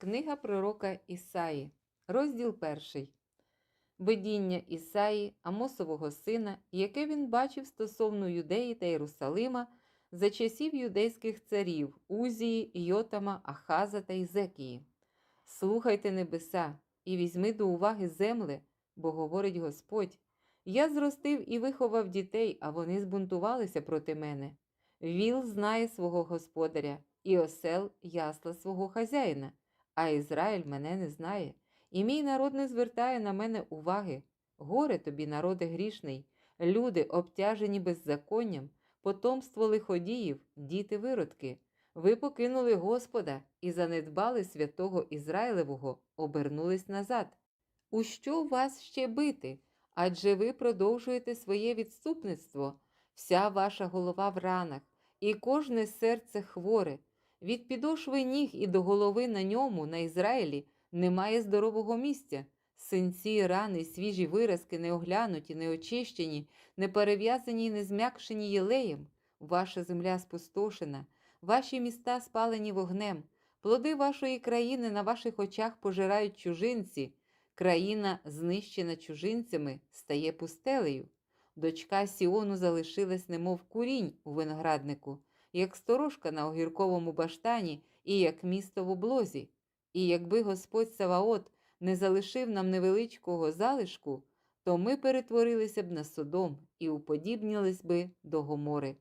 Книга пророка Ісаї, розділ перший. Видіння Ісаї, Амосового сина, яке він бачив стосовно Юдеї та Єрусалима за часів юдейських царів Узії, Йотама, Ахаза та Ізекії. Слухайте небеса і візьми до уваги земле, бо говорить Господь. Я зростив і виховав дітей, а вони збунтувалися проти мене. Віл знає свого господаря, і осел ясла свого хазяїна, а Ізраїль мене не знає, і мій народ не звертає на мене уваги. Горе тобі, народе грішний, люди, обтяжені беззаконням, потомство лиходіїв, діти виродки. Ви покинули Господа і занедбали святого Ізраїлевого, обернулись назад. У що вас ще бити? Адже ви продовжуєте своє відступництво, вся ваша голова в ранах, і кожне серце хворе. Від підошви ніг і до голови на ньому, на Ізраїлі, немає здорового місця. Синці, рани, свіжі виразки, не оглянуті, не очищені, не перев'язані і не зм'якшені єлеєм. Ваша земля спустошена, ваші міста спалені вогнем, плоди вашої країни на ваших очах пожирають чужинці. Країна, знищена чужинцями, стає пустелею. Дочка Сіону залишилась, немов курінь у винограднику, як сторожка на огірковому баштані і як місто в облозі. І якби Господь Саваот не залишив нам невеличкого залишку, то ми перетворилися б на Содом і уподібнілись би до Гомори.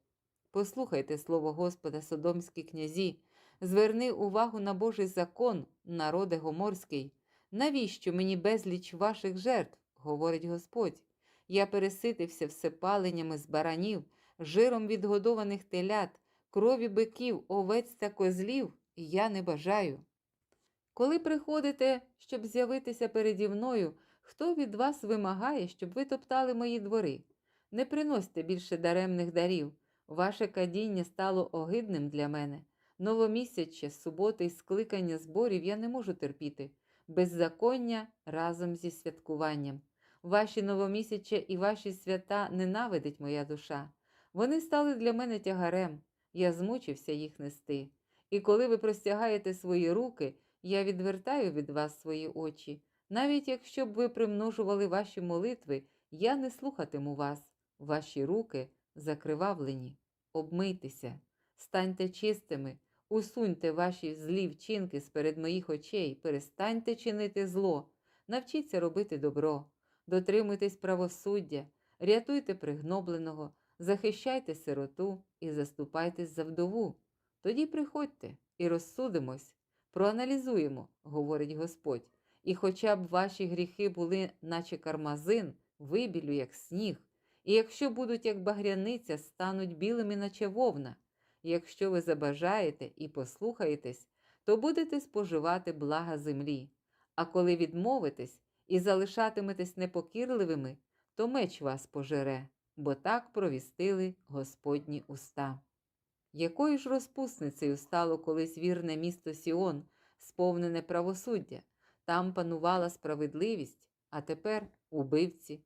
Послухайте слово Господа, содомські князі, зверни увагу на Божий закон, народе гоморський. Навіщо мені безліч ваших жертв? говорить Господь. Я переситився всепаленнями з баранів, жиром відгодованих телят, крові биків, овець та козлів, і я не бажаю. Коли приходите, щоб з'явитися переді мною, хто від вас вимагає, щоб ви топтали мої двори? Не приносьте більше даремних дарів. Ваше кадіння стало огидним для мене. Новомісяче, суботи й скликання зборів я не можу терпіти. Беззаконня разом зі святкуванням. Ваші новомісяча і ваші свята ненавидить моя душа. Вони стали для мене тягарем, я змучився їх нести. І коли ви простягаєте свої руки, я відвертаю від вас свої очі. Навіть якщо б ви примножували ваші молитви, я не слухатиму вас. Ваші руки закривавлені. Обмийтеся, станьте чистими, усуньте ваші злі вчинки з моїх очей, перестаньте чинити зло, навчіться робити добро, дотримуйтесь правосуддя, рятуйте пригнобленого, захищайте сироту і заступайтесь за вдову. Тоді приходьте і розсудимось, проаналізуємо, говорить Господь, і хоча б ваші гріхи були, наче кармазин, вибілю, як сніг, і якщо будуть як багряниця, стануть білими, наче вовна. Якщо ви забажаєте і послухаєтесь, то будете споживати блага землі. А коли відмовитесь і залишатиметесь непокірливими, то меч вас пожере, бо так провістили Господні уста. Якою ж розпусницею стало колись вірне місто Сіон, сповнене правосуддя, там панувала справедливість, а тепер убивці.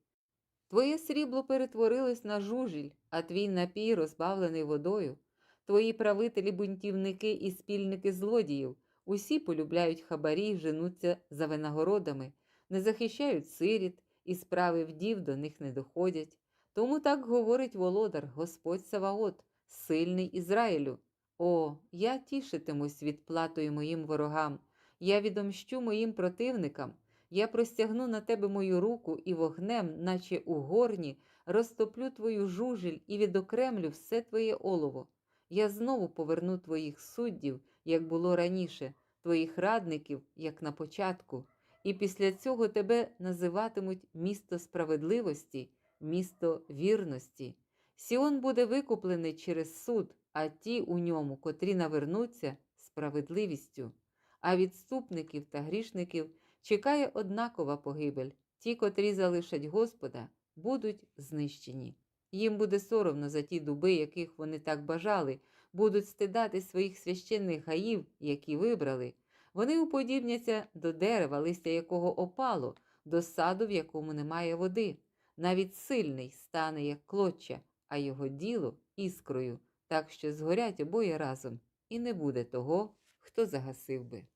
Твоє срібло перетворилось на жужіль, а твій напій розбавлений водою. Твої правителі бунтівники і спільники злодіїв, усі полюбляють хабарі женуться за винагородами, не захищають сиріт, і справи вдів до них не доходять. Тому так говорить володар, Господь Саваот, сильний Ізраїлю. О, я тішитимусь відплатою моїм ворогам, я відомщу моїм противникам, я простягну на тебе мою руку і вогнем, наче у горні, розтоплю твою жужіль і відокремлю все твоє олово. Я знову поверну твоїх суддів, як було раніше, твоїх радників, як на початку, і після цього тебе називатимуть місто справедливості, місто вірності. Сіон буде викуплений через суд, а ті у ньому, котрі навернуться справедливістю. А відступників та грішників чекає однакова погибель. Ті, котрі залишать Господа, будуть знищені. Їм буде соромно за ті дуби, яких вони так бажали, будуть стидати своїх священних гаїв, які вибрали. Вони уподібняться до дерева, листя якого опало, до саду, в якому немає води. Навіть сильний стане, як клоча, а його діло іскрою, так що згорять обоє разом, і не буде того, хто загасив би.